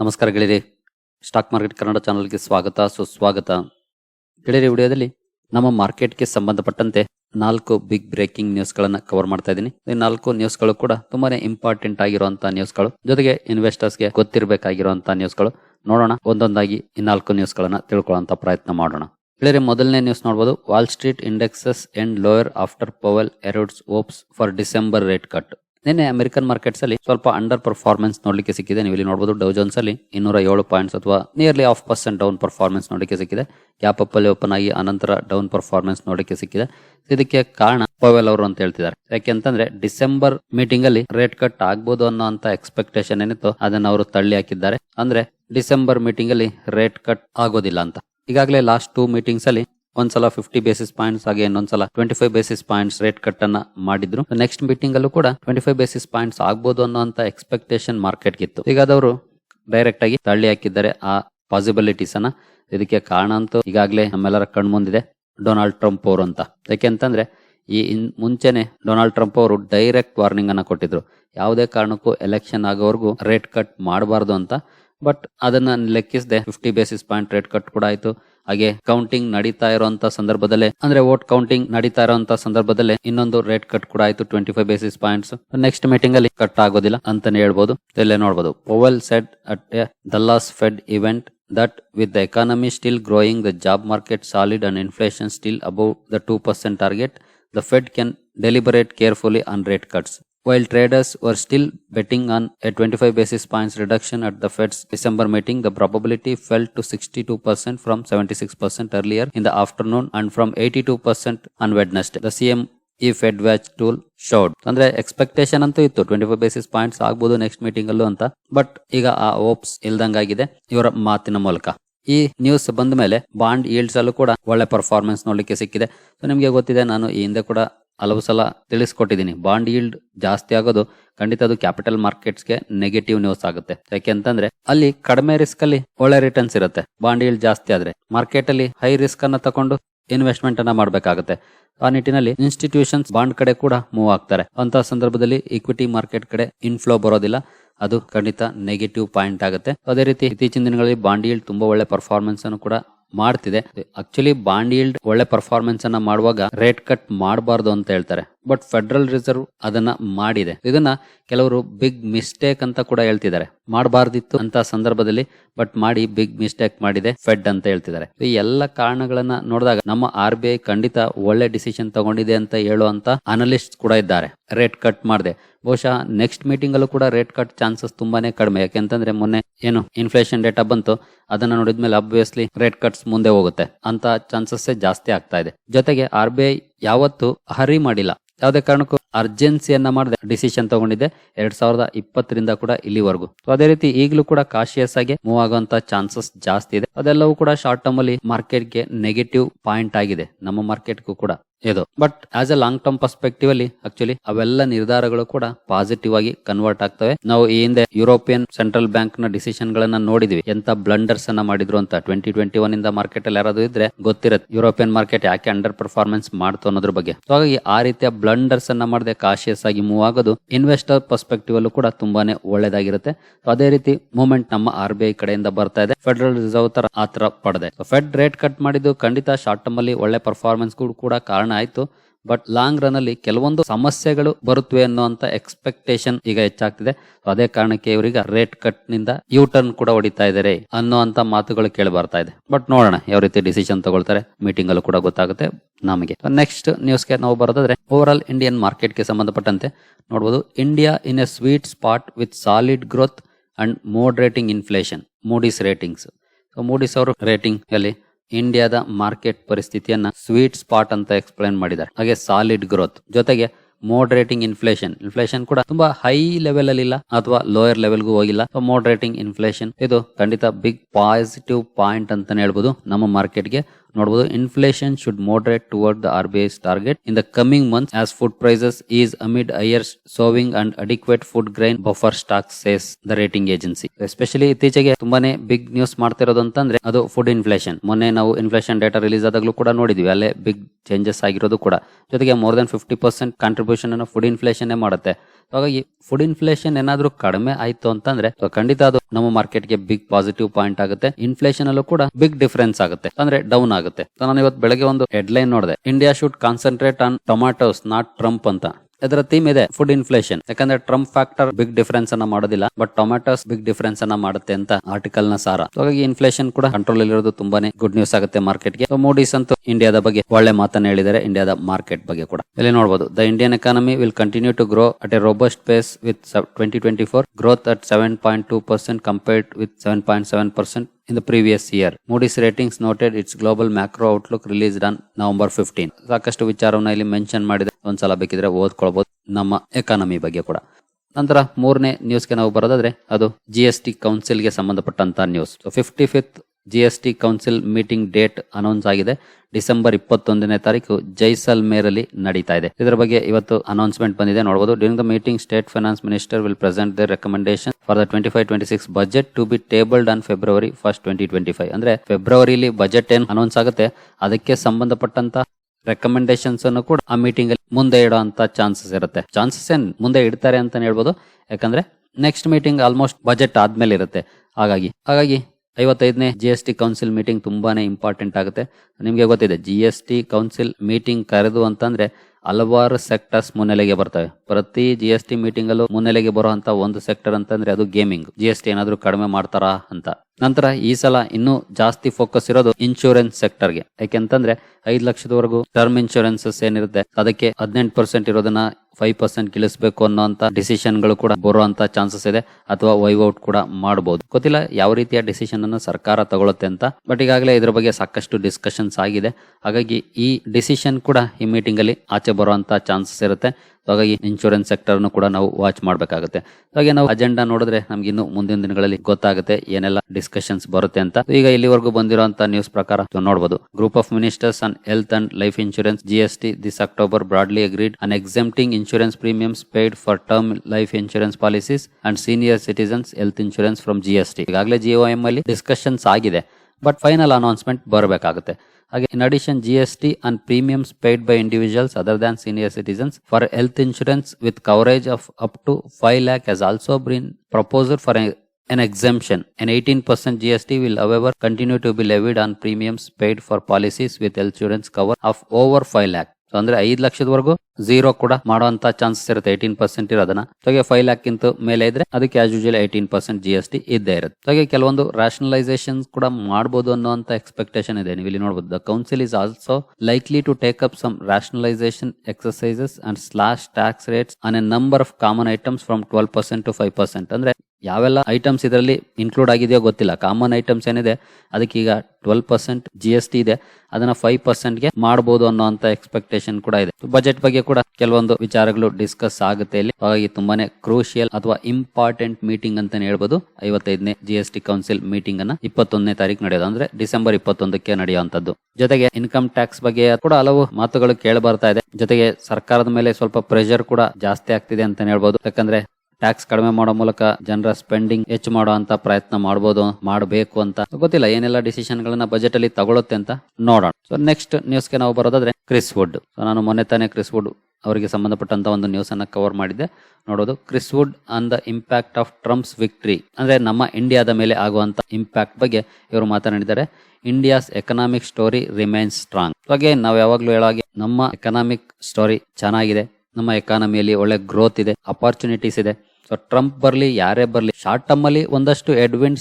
ನಮಸ್ಕಾರ ಗೆಳೆಯರೆ. Stock market Kannada ಚಾನಲ್ಗೆ ಸ್ವಾಗತ, ಸುಸ್ವಾಗತ. ಗೆಳೆಯರೆ, ವಿಡಿಯೋದಲ್ಲಿ ನಮ್ಮ ಮಾರ್ಕೆಟ್ಗೆ ಸಂಬಂಧಪಟ್ಟಂತೆ ನಾಲ್ಕು ಬಿಗ್ ಬ್ರೇಕಿಂಗ್ ನ್ಯೂಸ್ಗಳನ್ನ ಕವರ್ ಮಾಡ್ತಾ ಇದ್ದೀನಿ. ಈ ನಾಲ್ಕು ನ್ಯೂಸ್ಗಳು ಕೂಡ ತುಂಬಾನೇ ಇಂಪಾರ್ಟೆಂಟ್ ಆಗಿರುವಂತಹ ನ್ಯೂಸ್ಗಳು ಜೊತೆಗೆ ಇನ್ವೆಸ್ಟರ್ಸ್ಗೆ ಗೊತ್ತಿರಬೇಕಾಗಿರುವಂತಹ ನ್ಯೂಸ್ಗಳು ನೋಡೋಣ, ಒಂದೊಂದಾಗಿ ಈ ನಾಲ್ಕು ನ್ಯೂಸ್ಗಳನ್ನ ತಿಳ್ಕೊಳ್ಳುವಂತ ಪ್ರಯತ್ನ ಮಾಡೋಣ. ಗೆಳೆಯರೆ, ಮೊದಲನೇ ನ್ಯೂಸ್ ನೋಡಬಹುದು Wall Street indexes end lower after Powell erodes hopes for December rate cut ನಿನ್ನೆ ಅಮೆರಿಕನ್ ಮಾರ್ಕೆಟ್ಸ್ ಅಲ್ಲಿ ಸ್ವಲ್ಪ ಅಂಡರ್ ಪರ್ಫಾರ್ಮೆನ್ಸ್ ನೋಡ್ಲಿಕ್ಕೆ ಸಿಕ್ಕಿದೆ. ನೀವು ಇಲ್ಲಿ ನೋಡಬಹುದು ಡೌ ಜೋನ್ಸ್ ಅಲ್ಲಿ ಇನ್ನೂರ ಏಳು ಪಾಯಿಂಟ್ಸ್ ಅಥವಾ nearly of percent down performance ನೋಡಲಿಕ್ಕೆ ಸಿಕ್ಕಿದೆ. ಗ್ಯಾಪ್ ಅಪ್ ಅಲ್ಲಿ ಓಪನ್ ಆಗಿ ಅನಂತರ ಡೌನ್ ಪರ್ಫಾರ್ಮೆನ್ಸ್ ನೋಡಲಿಕ್ಕೆ ಸಿಕ್ಕಿದೆ. ಇದಕ್ಕೆ ಕಾರಣ ಪವೆಲ್ ಅವರು ಅಂತ ಹೇಳ್ತಿದ್ದಾರೆ. ಯಾಕೆಂತಂದ್ರೆ ಡಿಸೆಂಬರ್ ಮೀಟಿಂಗ್ ಅಲ್ಲಿ ರೇಟ್ ಕಟ್ ಆಗ್ಬೋದು ಅನ್ನೋ ಅಂತ ಎಕ್ಸ್ಪೆಕ್ಟೇಷನ್ ಏನಿತ್ತು ಅದನ್ನ ಅವರು ತಳ್ಳಿ ಹಾಕಿದ್ದಾರೆ. ಅಂದ್ರೆ ಡಿಸೆಂಬರ್ ಮೀಟಿಂಗ್ ಅಲ್ಲಿ ರೇಟ್ ಕಟ್ ಆಗೋದಿಲ್ಲ ಅಂತ. ಈಗಾಗಲೇ ಲಾಸ್ಟ್ ಟೂ ಮೀಟಿಂಗ್ಸ್ ಅಲ್ಲಿ ಒಂದ್ಸಲ ಫಿಫ್ಟಿ ಬೇಸಿಸ್ ಪಾಯಿಂಟ್ಸ್ ಹಾಗೆ ಇನ್ನೊಂದ್ಸಲ twenty five basis points rate cut ಅನ್ನ ಮಾಡಿದ್ರು. ನೆಕ್ಸ್ಟ್ ಮೀಟಿಂಗ್ ಅಲ್ಲೂ ಕೂಡ ಟ್ವೆಂಟಿ ಫೈವ್ ಬೇಸಿಸ್ ಪಾಯಿಂಟ್ಸ್ ಆಗ್ಬೋದು ಅನ್ನೋ ಅಂತ ಎಕ್ಸ್ಪೆಕ್ಟೇಷನ್ ಮಾರ್ಕೆಟ್ ಇತ್ತು ಈಗ ಅದವರು ಡೈರೆಕ್ಟ್ ಆಗಿ ತಳ್ಳಿ ಹಾಕಿದ್ದಾರೆ ಆ ಪಾಸಿಬಿಲಿಟೀಸ್ ಅನ್ನ. ಇದಕ್ಕೆ ಕಾರಣ ಅಂತೂ ಈಗಾಗಲೇ ನಮ್ಮೆಲ್ಲರ ಕಣ್ಮುಂದಿದೆ ಡೊನಾಲ್ಡ್ ಟ್ರಂಪ್ ಅವರು ಅಂತ. ಯಾಕೆಂತಂದ್ರೆ ಈ ಮುಂಚೆನೆ ಡೊನಾಲ್ಡ್ ಟ್ರಂಪ್ ಅವರು ಡೈರೆಕ್ಟ್ ವಾರ್ನಿಂಗ್ ಅನ್ನ ಕೊಟ್ಟಿದ್ರು. ಯಾವುದೇ ಕಾರಣಕ್ಕೂ ಎಲೆಕ್ಷನ್ ಆಗೋವರೆಗೂ ರೇಟ್ ಕಟ್ ಮಾಡಬಾರ್ದು ಅಂತ. ಬಟ್ ಅದನ್ನ ಲೆಕ್ಕಿಸದೆ fifty basis point rate cut ಕೂಡ ಆಯ್ತು. ಹಾಗೆ ಕೌಂಟಿಂಗ್ ನಡೀತಾ ಇರುವಂತ ಸಂದರ್ಭದಲ್ಲೇ, ಅಂದ್ರೆ ವೋಟ್ ಕೌಂಟಿಂಗ್ ನಡೀತಾ ಇರುವಂತ ಸಂದರ್ಭದಲ್ಲೇ ಇನ್ನೊಂದು ರೇಟ್ ಕಟ್ ಕೂಡ ಆಯ್ತು twenty five basis points next meeting ಅಲ್ಲಿ ಕಟ್ ಆಗೋದಿಲ್ಲ ಅಂತಾನೆ ಹೇಳ್ಬೋದು. ಇಲ್ಲೇ ನೋಡಬಹುದು Powell said at a Dallas Fed event that with the economy still growing the job market solid and inflation still above the two percent target the Fed can deliberate carefully on rate cuts. While traders were still betting on a 25 basis points reduction at the Fed's December meeting, the probability fell to 62% from 76% earlier in the afternoon and from 82% on Wednesday. The CM ಈ Fed ವ್ಯಾಚ್ tool showed ಅಂದ್ರೆ expectation ಅಂತೂ ಇತ್ತು twenty five basis points ಆಗ್ಬೋದು next meeting ಅಲ್ಲೂ ಅಂತ but ಈಗ ಆ OOPS ಇಲ್ದಂಗಾಗಿದೆ ಇವರ ಮಾತಿನ ಮೂಲಕ ಈ ನ್ಯೂಸ್ ಬಂದ ಮೇಲೆ ಬಾಂಡ್ ಈಲ್ಡ್ಸ್ ಅಲ್ಲೂ ಕೂಡ ಒಳ್ಳೆ ಪರ್ಫಾರ್ಮೆನ್ಸ್ ನೋಡ್ಲಿಕ್ಕೆ ಸಿಕ್ಕಿದೆ ಸೊ ನಿಮಗೆ ಗೊತ್ತಿದೆ ನಾನು ಈ ಹಿಂದೆ ಕೂಡ ಹಲವು ಸಲ ತಿಳಿಸ್ಕೊಟ್ಟಿದ್ದೀನಿ. ಬಾಂಡ್ ಈಲ್ಡ್ ಜಾಸ್ತಿ ಆಗೋದು ಖಂಡಿತ ಅದು ಕ್ಯಾಪಿಟಲ್ ಮಾರ್ಕೆಟ್ಸ್ಗೆ ನೆಗೆಟಿವ್ ನ್ಯೂಸ್ ಆಗುತ್ತೆ. ಯಾಕೆಂತಂದ್ರೆ ಅಲ್ಲಿ ಕಡಿಮೆ ರಿಸ್ಕ್ ಅಲ್ಲಿ ಒಳ್ಳೆ ರಿಟರ್ನ್ಸ್ ಇರುತ್ತೆ. ಬಾಂಡ್ ಈಲ್ಡ್ ಜಾಸ್ತಿ ಆದ್ರೆ ಮಾರ್ಕೆಟ್ ಅಲ್ಲಿ ಹೈ ರಿಸ್ಕ್ ಅನ್ನ ತಕೊಂಡು ಇನ್ವೆಸ್ಟ್ಮೆಂಟ್ ಅನ್ನ ಮಾಡಬೇಕಾಗುತ್ತೆ. ಆ ನಿಟ್ಟಿನಲ್ಲಿ ಇನ್ಸ್ಟಿಟ್ಯೂಷನ್ಸ್ ಬಾಂಡ್ ಕಡೆ ಕೂಡ ಮೂವ್ ಆಗ್ತಾರೆ. ಅಂತ ಸಂದರ್ಭದಲ್ಲಿ ಇಕ್ವಿಟಿ ಮಾರ್ಕೆಟ್ ಕಡೆ ಇನ್ಫ್ಲೋ ಬರೋದಿಲ್ಲ. ಅದು ಖಂಡಿತ ನೆಗೆಟಿವ್ ಪಾಯಿಂಟ್ ಆಗುತ್ತೆ. ಅದೇ ರೀತಿ ಇತ್ತೀಚಿನ ದಿನಗಳಲ್ಲಿ ಬಾಂಡ್ ಈಲ್ಡ್ ತುಂಬಾ ಒಳ್ಳೆ ಪರ್ಫಾರ್ಮೆನ್ಸ್ ಅನ್ನು ಕೂಡ ಮಾಡ್ತಿದೆ. ಆಕ್ಚುಲಿ ಬಾಂಡ್ ಈಲ್ಡ್ ಒಳ್ಳೆ ಪರ್ಫಾರ್ಮೆನ್ಸ್ ಅನ್ನ ಮಾಡುವಾಗ ರೇಟ್ ಕಟ್ ಮಾಡಬಾರ್ದು ಅಂತ ಹೇಳ್ತಾರೆ. ಬಟ್ ಫೆಡರಲ್ ರಿಸರ್ವ್ ಅದನ್ನ ಮಾಡಿದೆ. ಇದನ್ನ ಕೆಲವರು ಬಿಗ್ ಮಿಸ್ಟೇಕ್ ಅಂತ ಕೂಡ ಹೇಳ್ತಿದ್ದಾರೆ. ಮಾಡಬಾರ್ದಿತ್ತು ಅಂತ ಸಂದರ್ಭದಲ್ಲಿ ಬಟ್ ಮಾಡಿ ಬಿಗ್ ಮಿಸ್ಟೇಕ್ ಮಾಡಿದೆ ಫೆಡ್ ಅಂತ ಹೇಳ್ತಿದ್ದಾರೆ. ಈ ಎಲ್ಲ ಕಾರಣಗಳನ್ನ ನೋಡಿದಾಗ ನಮ್ಮ ಆರ್ ಬಿ ಐ ಖಂಡಿತ ಒಳ್ಳೆ ಡಿಸಿಷನ್ ತಗೊಂಡಿದೆ ಅಂತ ಹೇಳುವಂತ ಅನಲಿಸ್ಟ್ ಕೂಡ ಇದ್ದಾರೆ. ರೇಟ್ ಕಟ್ ಮಾಡಿದೆ. ಬಹುಶಃ ನೆಕ್ಸ್ಟ್ ಮೀಟಿಂಗ್ ಅಲ್ಲೂ ಕೂಡ ರೇಟ್ ಕಟ್ ಚಾನ್ಸಸ್ ತುಂಬಾನೇ ಕಡಿಮೆ. ಯಾಕೆಂತಂದ್ರೆ ಮೊನ್ನೆ ಏನು ಇನ್ಫ್ಲೇಷನ್ ಡೇಟಾ ಬಂತು, ಅದನ್ನ ನೋಡಿದ್ಮೇಲೆ ಅಬ್ವಿಯಸ್ಲಿ ರೇಟ್ ಕಟ್ಸ್ ಮುಂದೆ ಹೋಗುತ್ತೆ ಅಂತ ಚಾನ್ಸಸ್ ಜಾಸ್ತಿ ಆಗ್ತಾ ಇದೆ. ಜೊತೆಗೆ ಆರ್ ಬಿ ಐ ಯಾವತ್ತು ಹರಿ ಮಾಡಿಲ್ಲ. ಯಾವುದೇ ಕಾರಣಕ್ಕೂ ಅರ್ಜೆನ್ಸಿಯನ್ನ ಮಾಡಿದೆ ಡಿಸಿಷನ್ ತಗೊಂಡಿದೆ ಎರಡ್ ಸಾವಿರದ ಇಪ್ಪತ್ತರಿಂದ ಕೂಡ ಇಲ್ಲಿವರೆಗೂ. ಅದೇ ರೀತಿ ಈಗಲೂ ಕೂಡ ಕಾಶಿಯಸ್ ಆಗಿ ಮೂವ್ ಆಗುವಂತ ಚಾನ್ಸಸ್ ಜಾಸ್ತಿ ಇದೆ. ಅದೆಲ್ಲವೂ ಕೂಡ ಶಾರ್ಟ್ ಟರ್ಮ್ ಅಲ್ಲಿ ಮಾರ್ಕೆಟ್ಗೆ ನೆಗೆಟಿವ್ ಪಾಯಿಂಟ್ ಆಗಿದೆ ನಮ್ಮ ಮಾರ್ಕೆಟ್ಗೂ ಕೂಡ. ಇದು. But as a long term perspective ಅಲ್ಲಿ ಆಕ್ಚುಲಿ ಅವೆಲ್ಲ ನಿರ್ಧಾರಗಳು ಕೂಡ ಪಾಸಿಟಿವ್ ಆಗಿ ಕನ್ವರ್ಟ್ ಆಗ್ತವೆ. ನಾವು ಈ ಹಿಂದೆ ಯುರೋಪಿಯನ್ ಸೆಂಟ್ರಲ್ ಬ್ಯಾಂಕ್ನ ಡಿಸಿಷನ್ ಗಳನ್ನ ನೋಡಿದ್ವಿ. ಎಂತ ಬ್ಲಂಡರ್ಸ್ ಅನ್ನ ಮಾಡಿದ್ರು ಅಂತ. ಟ್ವೆಂಟಿ ಟ್ವೆಂಟಿ ಒನ್ ಇಂದ ಮಾರ್ಕೆಟ್ ಅಲ್ಲಿ ಯಾರಾದ್ರೂ ಇದ್ರೆ ಗೊತ್ತಿರತ್ತೆ ಯುರೋಪಿಯನ್ ಮಾರ್ಕೆಟ್ ಯಾಕೆ ಅಂಡರ್ ಪರ್ಫಾರ್ಮೆನ್ಸ್ ಮಾಡ್ತು ಅನ್ನೋದ್ರ ಬಗ್ಗೆ. ಹಾಗಾಗಿ ಆ ರೀತಿಯ ಬ್ಲಂಡರ್ಸ್ ಅನ್ನ ಮಾಡದೆ ಕಾಶಿಯಸ್ ಆಗಿ ಮೂವ್ ಆಗೋದು ಇನ್ವೆಸ್ಟರ್ ಪರ್ಸ್ಪೆಕ್ಟಿವ್ ಅಲ್ಲೂ ಕೂಡ ತುಂಬಾನೇ ಒಳ್ಳೇದಾಗಿರುತ್ತೆ. ಅದೇ ರೀತಿ ಮೂವ್ಮೆಂಟ್ ನಮ್ಮ ಆರ್ ಬಿ ಐ ಕಡೆಯಿಂದ ಬರ್ತಾ ಇದೆ. ಫೆಡರಲ್ ರಿಸರ್ವ್ ತರ ಆತರ ಪಡೆದೆ. ಫೆಡ್ ರೇಟ್ ಕಟ್ ಮಾಡಿದ್ದು ಖಂಡಿತ ಶಾರ್ಟ್ ಟರ್ಮ್ ಅಲ್ಲಿ ಒಳ್ಳೆ ಪರ್ಫಾರ್ಮೆನ್ಸ್ ಕೂಡ ಕಾರಣ ಆಯ್ತು. ಬಟ್ ಲಾಂಗ್ ರನ್ ಅಲ್ಲಿ ಕೆಲವೊಂದು ಸಮಸ್ಯೆಗಳು ಬರುತ್ತವೆ ಅನ್ನುವಂತ ಎಕ್ಸ್ಪೆಕ್ಟೇಷನ್ ಈಗ ಹೆಚ್ಚಾಗ್ತಿದೆ. ಅದೇ ಕಾರಣಕ್ಕೆ ಇವರಿಗೆ ರೇಟ್ ಕಟ್ನಿಂದ ಯು ಟರ್ನ್ ಕೂಡ ಹೊಡಿತಾ ಇದ್ದಾರೆ ಅನ್ನುವಂತ ಮಾತುಗಳು ಕೇಳಿ ಬರ್ತಾ ಇದೆ. ಬಟ್ ನೋಡೋಣ ಯಾವ ರೀತಿ ಡಿಸಿಷನ್ ತಗೊಳ್ತಾರೆ. ಮೀಟಿಂಗ್ ಅಲ್ಲೂ ಕೂಡ ಗೊತ್ತಾಗುತ್ತೆ ನಮಗೆ. ನೆಕ್ಸ್ಟ್ ನ್ಯೂಸ್ ನ್ಯೂಸ್ಗೆ ನಾವು ಬರೋದಾದ್ರೆ ಓವರ್ ಆಲ್ ಇಂಡಿಯನ್ ಮಾರ್ಕೆಟ್ಗೆ ಸಂಬಂಧಪಟ್ಟಂತೆ ನೋಡಬಹುದು India in a sweet spot with solid growth and moderating inflation Moody's ratings so Moody's ಅವರು ರೇಟಿಂಗ್ ಅಲ್ಲಿ ಇಂಡಿಯಾದ ಮಾರ್ಕೆಟ್ ಪರಿಸ್ಥಿತಿಯನ್ನ ಸ್ವೀಟ್ ಸ್ಪಾಟ್ ಅಂತ ಎಕ್ಸ್ಪ್ಲೈನ್ ಮಾಡಿದ್ದಾರೆ. ಹಾಗೆ ಸಾಲಿಡ್ ಗ್ರೋತ್ ಜೊತೆಗೆ ಮೋಡ್ರೇಟಿಂಗ್ ಇನ್ಫ್ಲೇಷನ್ ಇನ್ಫ್ಲೇಷನ್ ಕೂಡ ತುಂಬಾ ಹೈ ಲೆವೆಲ್ ಅಲ್ಲಿ ಇಲ್ಲ ಅಥವಾ ಲೋಯರ್ ಲೆವೆಲ್ಗೂ ಹೋಗಿಲ್ಲ. ಮೋಡರೇಟಿಂಗ್ ಇನ್ಫ್ಲೇಷನ್ ಇದು ಖಂಡಿತ ಬಿಗ್ ಪಾಸಿಟಿವ್ ಪಾಯಿಂಟ್ ಅಂತಾನೆ ಹೇಳ್ಬೋದು. ನಮ್ಮ ಮಾರ್ಕೆಟ್ಗೆ ನೋಡಬಹುದು inflation should moderate toward the R B I's target in the coming month as food prices ease amid higher sowing and adequate food grain buffer stock says the rating agency especially ಇತ್ತೀಚೆಗೆ ತುಂಬಾನೇ big news ಮಾಡ್ತಿರೋದು ಅಂತಂದ್ರೆ ಅದು food inflation ಮೊನ್ನೆ ನಾವು inflation data release ಆದಾಗಲೂ ಕೂಡ ನೋಡಿದ್ವಿ, ಅಲ್ಲೇ ಬಿಗ್ ಚೇಂಜಸ್ ಆಗಿರೋದು ಕೂಡ. ಜೊತೆಗೆ more than fifty percent contribution food inflation ಮಾಡುತ್ತೆ. ಹಾಗಾಗಿ ಫುಡ್ ಇನ್ಫ್ಲೇಷನ್ ಏನಾದ್ರೂ ಕಡಿಮೆ ಆಯ್ತು ಅಂತಂದ್ರೆ ಖಂಡಿತ ಅದು ನಮ್ಮ ಮಾರ್ಕೆಟ್ಗೆ ಬಿಗ್ ಪಾಸಿಟಿವ್ ಪಾಯಿಂಟ್ ಆಗುತ್ತೆ. ಇನ್ಫ್ಲೇಷನ್ ಅಲ್ಲೂ ಕೂಡ ಬಿಗ್ ಡಿಫರೆನ್ಸ್ ಆಗುತ್ತೆ. ಅಂದ್ರೆ ಡೌನ್ ಆಗುತ್ತೆ. ನಾನು ಇವತ್ತು ಬೆಳಗ್ಗೆ ಒಂದು ಹೆಡ್ಲೈನ್ ನೋಡಿದೆ. India should concentrate on tomatoes not Trump ಅಂತ. ಇದರ ಥೀಮ್ ಇದೆ ಫುಡ್ ಇನ್ಫ್ಲೇಷನ್ ಯಾಕಂದ್ರೆ ಟ್ರಂಪ್ ಫ್ಯಾಕ್ಟರ್ ಬಿಗ್ ಡಿಫರೆನ್ಸ್ ಅನ್ನ ಮಾಡೋದಿಲ್ಲ ಬಟ್ ಟೊಮ್ಯಾಟೋಸ್ ಬಿಗ್ ಡಿಫರೆನ್ಸ್ ಅನ್ನ ಮಾಡುತ್ತೆ ಅಂತ ಆರ್ಟಿಕಲ್ನ ಸಾರ. ಹಾಗಾಗಿ ಇನ್ಫ್ಲೇಷನ್ ಕೂಡ ಕಂಟ್ರೋಲ್ ಇರೋದು ತುಂಬಾನೇ ಗುಡ್ ನ್ಯೂಸ್ ಆಗುತ್ತೆ ಮಾರ್ಕೆಟ್ಗೆ. ಮೂಡೀಸ್ ಅಂತೂ ಇಂಡಿಯಾದ ಬಗ್ಗೆ ಒಳ್ಳೆ ಮಾತನ್ನ ಹೇಳಿದ್ದಾರೆ ಇಂಡಿಯಾದ ಮಾರ್ಕೆಟ್ ಬಗ್ಗೆ ಕೂಡ. ಇಲ್ಲಿ ನೋಡಬಹುದು the Indian economy will continue to grow at a robust pace with twenty twenty four growth at seven point two percent compared with seven point seven percent in the previous year. Moody's ratings noted its global macro outlook released on November 15. ಸಾಕಷ್ಟು ವಿಚಾರವನ್ನ ಇಲ್ಲಿ mention ಮಾಡಿದೆ ಒಂದ್ಸಲ ಬೇಕಿದ್ರೆ ಓದ್ಕೊಳ್ಬಹುದು ನಮ್ಮ economy ಬಗ್ಗೆ ಕೂಡ ನಂತರ ಮೂರನೇ ನ್ಯೂಸ್ಗೆ ನಾವು ಬರೋದಾದ್ರೆ ಅದು ಜಿ ಎಸ್ ಟಿ ಕೌನ್ಸಿಲ್ಗೆ ಸಂಬಂಧಪಟ್ಟಂತ news fifty fifth G S T council meeting date announce ಆಗಿದೆ. ಡಿಸೆಂಬರ್ ಇಪ್ಪತ್ತೊಂದನೇ ತಾರೀಕು ಜೈಸಲ್ಮೇರ್ ಅಲ್ಲಿ ನಡೀತಾ ಇದೆ. ಇದರ ಬಗ್ಗೆ ಇವತ್ತು ಅನೌನ್ಸ್ಮೆಂಟ್ ಬಂದಿದೆ. ನೋಡಬಹುದು during the meeting state finance minister will present the recommendation for the twenty five twenty six budget to be tabled on February first twenty twenty five ಅಂದ್ರೆ ಫೆಬ್ರವರಿಲಿ ಬಜೆಟ್ ಏನ್ ಅನೌನ್ಸ್ ಆಗುತ್ತೆ, ಅದಕ್ಕೆ ಸಂಬಂಧಪಟ್ಟಂತ ರೆಕಮೆಂಡೇಶನ್ಸ್ ಅನ್ನು ಕೂಡ ಆ ಮೀಟಿಂಗ್ ಅಲ್ಲಿ ಮುಂದೆ ಇಡುವಂತ ಚಾನ್ಸಸ್ ಇರುತ್ತೆ. ಚಾನ್ಸಸ್ ಏನ್ ಮುಂದೆ ಇಡ್ತಾರೆ ಅಂತ ಹೇಳ್ಬೋದು. ಯಾಕಂದ್ರೆ ನೆಕ್ಸ್ಟ್ ಮೀಟಿಂಗ್ ಆಲ್ಮೋಸ್ಟ್ ಬಜೆಟ್ ಆದ್ಮೇಲೆ ಇರುತ್ತೆ. ಹಾಗಾಗಿ ಹಾಗಾಗಿ ಐವತ್ತೈದನೇ G S T council meeting ತುಂಬಾನೇ ಇಂಪಾರ್ಟೆಂಟ್ ಆಗುತ್ತೆ. ನಿಮಗೆ ಗೊತ್ತಿದೆ G S T council meeting ಕರೆದು ಅಂತಂದ್ರೆ ಹಲವಾರು ಸೆಕ್ಟರ್ಸ್ ಮುನ್ನೆಲೆಗೆ ಬರ್ತವೆ. ಪ್ರತಿ ಜಿ ಎಸ್ ಟಿ ಮೀಟಿಂಗ್ ಅಲ್ಲೂ ಮುನ್ನೆಲೆಗೆ ಬರುವಂತ ಒಂದು ಸೆಕ್ಟರ್ ಅಂತಂದ್ರೆ ಅದು ಗೇಮಿಂಗ್ ಜಿ ಎಸ್ ಟಿ ಏನಾದರೂ ಕಡಿಮೆ ಮಾಡ್ತಾರಾ ಅಂತ. ನಂತರ ಈ ಸಲ ಇನ್ನೂ ಜಾಸ್ತಿ ಫೋಕಸ್ ಇರೋದು ಇನ್ಶೂರೆನ್ಸ್ ಸೆಕ್ಟರ್ಗೆ ಯಾಕೆಂತಂದ್ರೆ ಐದು ಲಕ್ಷದವರೆಗೂ ಟರ್ಮ್ ಇನ್ಶೂರೆನ್ಸಸ್ ಏನಿರುತ್ತೆ, ಅದಕ್ಕೆ ಹದಿನೆಂಟು ಪರ್ಸೆಂಟ್ ಇರೋದನ್ನ ಫೈವ್ ಪರ್ಸೆಂಟ್ ಗಿಳಿಸಬೇಕು ಅನ್ನೋಂತ ಡಿಸಿಷನ್ಗಳು ಕೂಡ ಬರುವಂತ ಚಾನ್ಸಸ್ ಇದೆ, ಅಥವಾ ವೈಔಟ್ ಕೂಡ ಮಾಡಬಹುದು ಗೊತ್ತಿಲ್ಲ ಯಾವ ರೀತಿಯ ಡಿಸಿಷನ್ ಅನ್ನು ಸರ್ಕಾರ ತಗೊಳುತ್ತೆ ಅಂತ ಬಟ್ ಈಗಾಗಲೇ ಇದ್ರ ಬಗ್ಗೆ ಸಾಕಷ್ಟು ಡಿಸ್ಕಷನ್ಸ್ ಆಗಿದೆ. ಹಾಗಾಗಿ ಈ ಡಿಸಿಷನ್ ಕೂಡ ಈ ಮೀಟಿಂಗ್ ಅಲ್ಲಿ ಆಚೆ ಬರುವಂತ ಚಾನ್ಸಸ್ ಇರುತ್ತೆ. ಹಾಗಾಗಿ ಇನ್ಶೂರೆನ್ಸ್ ಸೆಕ್ಟರ್ ಕೂಡ ನಾವು ವಾಚ್ ಮಾಡಬೇಕಾಗುತ್ತೆ. ಹಾಗೆ ನಾವು ಅಜೆಂಡಾ ನೋಡಿದ್ರೆ ನಮ್ಗೆ ಇನ್ನು ಮುಂದಿನ ದಿನಗಳಲ್ಲಿ ಗೊತ್ತಾಗುತ್ತೆ ಏನೆಲ್ಲ ಡಿಸ್ಕಷನ್ಸ್ ಬರುತ್ತೆ ಅಂತ. ಈಗ ಇಲ್ಲಿವರೆಗೂ ಬಂದಿರುವಂತ ನ್ಯೂಸ್ ಪ್ರಕಾರ ನೋಡಬಹುದು group of ministers on health and life insurance G S T this October broadly agreed on exempting insurance premiums paid for term life insurance policies and senior citizens health insurance from G S T ಈಗಾಗಲೇ G O M ಅಲ್ಲಿ discussions ಆಗಿದೆ. But final announcement ಬರಬೇಕಾಗುತ್ತೆ. Again, in addition, GST and premiums paid by individuals other than senior citizens for health insurance with coverage of up to 5 lakh has also been proposed for a an exemption. An 18% GST will, however, continue to be levied on premiums paid for policies with health insurance cover of over 5 lakh. So, ಅಂದ್ರೆ ಐದು ಲಕ್ಷದವರೆಗೂ zero ಕೂಡ ಮಾಡುವಂತ chances ಇರುತ್ತೆ. Eighteen percent ಇರೋದನ್ನ. ಹಾಗೆ five lac ಇಂತ ಮೇಲೆ ಇದ್ರೆ ಅದಕ್ಕೆ as usual eighteen percent G S T ಇದ್ದೇ ಇರುತ್ತೆ. ಹಾಗೆ ಕೆಲವೊಂದು ರಾಷನಲೈಸೇಷನ್ ಕೂಡ ಮಾಡಬಹುದು ಅನ್ನೋಂತ ಎಕ್ಸ್ಪೆಕ್ಟೇಷನ್ ಇದೆ. ನೀವು ಇಲ್ಲಿ ನೋಡಬಹುದು the council is also likely to take up some rationalisation exercises and slash tax rates on a number of common items from twelve percent to five percent ಅಂದ್ರೆ ಯಾವೆಲ್ಲ ಐಟಮ್ಸ್ ಇದರಲ್ಲಿ ಇನ್ಕ್ಲೂಡ್ ಆಗಿದೆಯೋ ಗೊತ್ತಿಲ್ಲ. ಕಾಮನ್ ಐಟಮ್ಸ್ ಏನಿದೆ, ಅದಕ್ಕೆ ಈಗ twelve percent G S T ಇದೆ. ಅದನ್ನ ಫೈವ್ ಪರ್ಸೆಂಟ್ಗೆ ಮಾಡಬಹುದು ಅನ್ನೋಂತ ಎಕ್ಸ್ಪೆಕ್ಟೇಷನ್ ಕೂಡ ಇದೆ. ಬಜೆಟ್ ಬಗ್ಗೆ ಕೂಡ ಕೆಲವೊಂದು ವಿಚಾರಗಳು ಡಿಸ್ಕಸ್ ಆಗುತ್ತೆ ಇಲ್ಲಿ. ಹಾಗಾಗಿ ತುಂಬಾನೇ ಕ್ರೂಷಿಯಲ್ ಅಥವಾ ಇಂಪಾರ್ಟೆಂಟ್ ಮೀಟಿಂಗ್ ಅಂತಾನೆ ಹೇಳ್ಬೋದು. ಐವತ್ತೈದನೇ G S T council meeting ಅನ್ನ ಇಪ್ಪತ್ತೊಂದನೇ ತಾರೀಕು ನಡೆಯೋದು. ಅಂದ್ರೆ ಡಿಸೆಂಬರ್ ಇಪ್ಪತ್ತೊಂದಕ್ಕೆ ನಡೆಯುವಂತದ್ದು ಜೊತೆಗೆ ಇನ್ಕಮ್ ಟ್ಯಾಕ್ಸ್ ಬಗ್ಗೆ ಕೂಡ ಹಲವು ಮಾತುಗಳು ಕೇಳಿ ಬರ್ತಾ ಇದೆ. ಜೊತೆಗೆ ಸರ್ಕಾರದ ಮೇಲೆ ಸ್ವಲ್ಪ ಪ್ರೆಷರ್ ಕೂಡ ಜಾಸ್ತಿ ಆಗ್ತಿದೆ ಅಂತಾನೆ ಹೇಳ್ಬೋದು. ಯಾಕಂದ್ರೆ ಟ್ಯಾಕ್ಸ್ ಕಡಿಮೆ ಮಾಡೋ ಮೂಲಕ ಜನರ ಸ್ಪೆಂಡಿಂಗ್ ಹೆಚ್ಚು ಮಾಡೋ ಅಂತ ಪ್ರಯತ್ನ ಮಾಡಬಹುದು ಮಾಡಬೇಕು ಅಂತ. ಗೊತ್ತಿಲ್ಲ, ಏನೆಲ್ಲ ಡಿಸಿಷನ್ ಗಳನ್ನ ಬಜೆಟ್ ಅಲ್ಲಿ ತಗೊಳುತ್ತೆ ಅಂತ ನೋಡೋಣ. ಸೊ ನೆಕ್ಸ್ಟ್ ನ್ಯೂಸ್ಗೆ ನಾವು ಬರೋದಾದ್ರೆ ಕ್ರಿಸ್ ವುಡ್ ಸೊ ನಾನು ಮೊನ್ನೆ ತಾನೇ ಕ್ರಿಸ್ ವುಡ್ ಅವರಿಗೆ ಸಂಬಂಧಪಟ್ಟಂತ ಒಂದು ನ್ಯೂಸ್ ಅನ್ನ ಕವರ್ ಮಾಡಿದ್ದೆ. ನೋಡೋದು Chris Wood on the impact of Trump's victory ಅಂದ್ರೆ ನಮ್ಮ ಇಂಡಿಯಾದ ಮೇಲೆ ಆಗುವಂತ ಇಂಪ್ಯಾಕ್ಟ್ ಬಗ್ಗೆ ಇವರು ಮಾತನಾಡಿದ್ದಾರೆ. India's economic story remains strong ಹಾಗೆ ನಾವು ಯಾವಾಗ್ಲೂ ಹೇಳಾಗೆ ನಮ್ಮ ಎಕನಾಮಿಕ್ ಸ್ಟೋರಿ ಚೆನ್ನಾಗಿದೆ. ನಮ್ಮ ಎಕಾನಮಿಯಲ್ಲಿ ಒಳ್ಳೆ ಗ್ರೋತ್ ಇದೆ ಅಪಾರ್ಚುನಿಟೀಸ್ ಇದೆ. ಸೊ ಟ್ರಂಪ್ ಬರಲಿ, ಯಾರೇ ಬರಲಿ ಶಾರ್ಟ್ ಟರ್ಮ್ ಅಲ್ಲಿ ಒಂದಷ್ಟು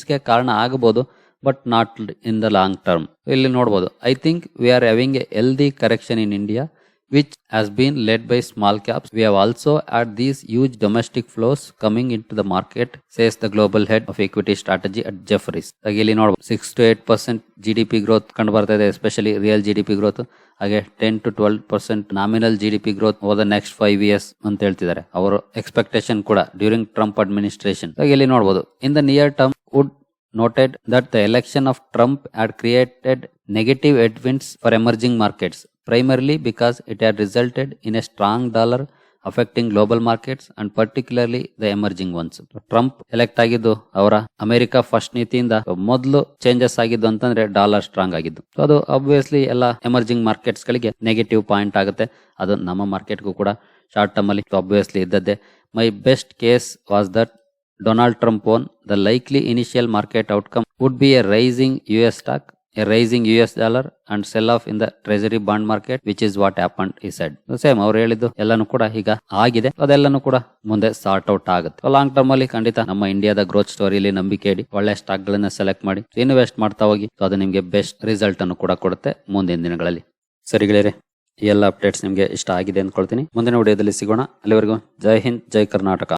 ಗೆ ಕಾರಣ ಆಗಬಹುದು but not in the long term ಇಲ್ಲಿ ನೋಡ್ಬೋದು I think we are having a healthy correction in India which has been led by small caps. We have also had these huge domestic flows coming into the market, says the global head of equity strategy at Jefferies. ಹಾಗೆ ಇಲ್ಲಿ ನೋಡಬಹುದು six to eight percent G D P growth ಕಂಡು ಬರ್ತಾ ಇದೆ especially real G D P growth ಹಾಗೆ ten to twelve percent nominal G D P growth over the next five years ಅಂತ ಹೇಳ್ತಿದ್ದಾರೆ ಅವರು ಎಕ್ಸ್ಪೆಕ್ಟೇಷನ್ ಕೂಡ ಡ್ಯೂರಿಂಗ್ ಟ್ರಂಪ್ ಅಡ್ಮಿನಿಸ್ಟ್ರೇಷನ್ ಇಲ್ಲಿ ನೋಡಬಹುದು in the near term would noted that the election of Trump had created negative headwinds for emerging markets, primarily because it had resulted in a strong dollar affecting global markets and particularly the emerging ones. Trump elect ಆಗಿದ್ದು, ಅವರ America first ನೀತಿಯಿಂದ ಮೊದಲು changes ಆಗಿದ್ದು ಅಂತಂದ್ರೆ dollar strong ಆಗಿದ್ದು. ಅದು obviously ಎಲ್ಲ emerging markets ಗಳಿಗೆ ನೆಗೆಟಿವ್ ಪಾಯಿಂಟ್ ಆಗುತ್ತೆ. ಅದು ನಮ್ಮ ಮಾರ್ಕೆಟ್ಗೂ ಕೂಡ ಶಾರ್ಟ್ ಟರ್ಮ್ ಅಲ್ಲಿ ಅಬ್ವಿಯಸ್ಲಿ ಇದ್ದದ್ದೇ. My best case was that Donald Trump won the likely initial market outcome would be a rising U S stock a rising US dollar dollar and sell off in the treasury bond market which what happen ಈ side same ಅವ್ರು ಹೇಳಿದ್ದು. ಎಲ್ಲಾನು ಕೂಡ ಈಗ ಆಗಿದೆ. ಅದೆಲ್ಲಾನು ಕೂಡ ಮುಂದೆ ಸಾರ್ಟ್ ಔಟ್ ಆಗುತ್ತೆ. ಲಾಂಗ್ ಟರ್ಮ್ ಅಲ್ಲಿ ಖಂಡಿತ ನಮ್ಮ ಇಂಡಿಯಾದ ಗ್ರೋತ್ ಸ್ಟೋರಿಲಿ ನಂಬಿಕೆ ಇಡಿ. ಒಳ್ಳೆ ಸ್ಟಾಕ್ ಗಳನ್ನ ಸೆಲೆಕ್ಟ್ ಮಾಡಿ. ಇನ್ವೆಸ್ಟ್ ಮಾಡ್ತಾ ಹೋಗಿ. ಅದು ನಿಮಗೆ ಬೆಸ್ಟ್ ರಿಸಲ್ಟ್ ಅನ್ನು ಕೂಡ ಕೊಡುತ್ತೆ ಮುಂದಿನ ದಿನಗಳಲ್ಲಿ. ಸರಿ ಗೆಳೆಯರೆ ಈ ಎಲ್ಲ ಅಪ್ಡೇಟ್ಸ್ ನಿಮಗೆ ಇಷ್ಟ ಆಗಿದೆ ಅಂದ್ಕೊಳ್ತೀನಿ. ಮುಂದಿನ ವಿಡಿಯೋದಲ್ಲಿ ಸಿಗೋಣ. ಅಲ್ಲಿವರೆಗೂ ಜೈ ಹಿಂದ್, ಜೈ ಕರ್ನಾಟಕ.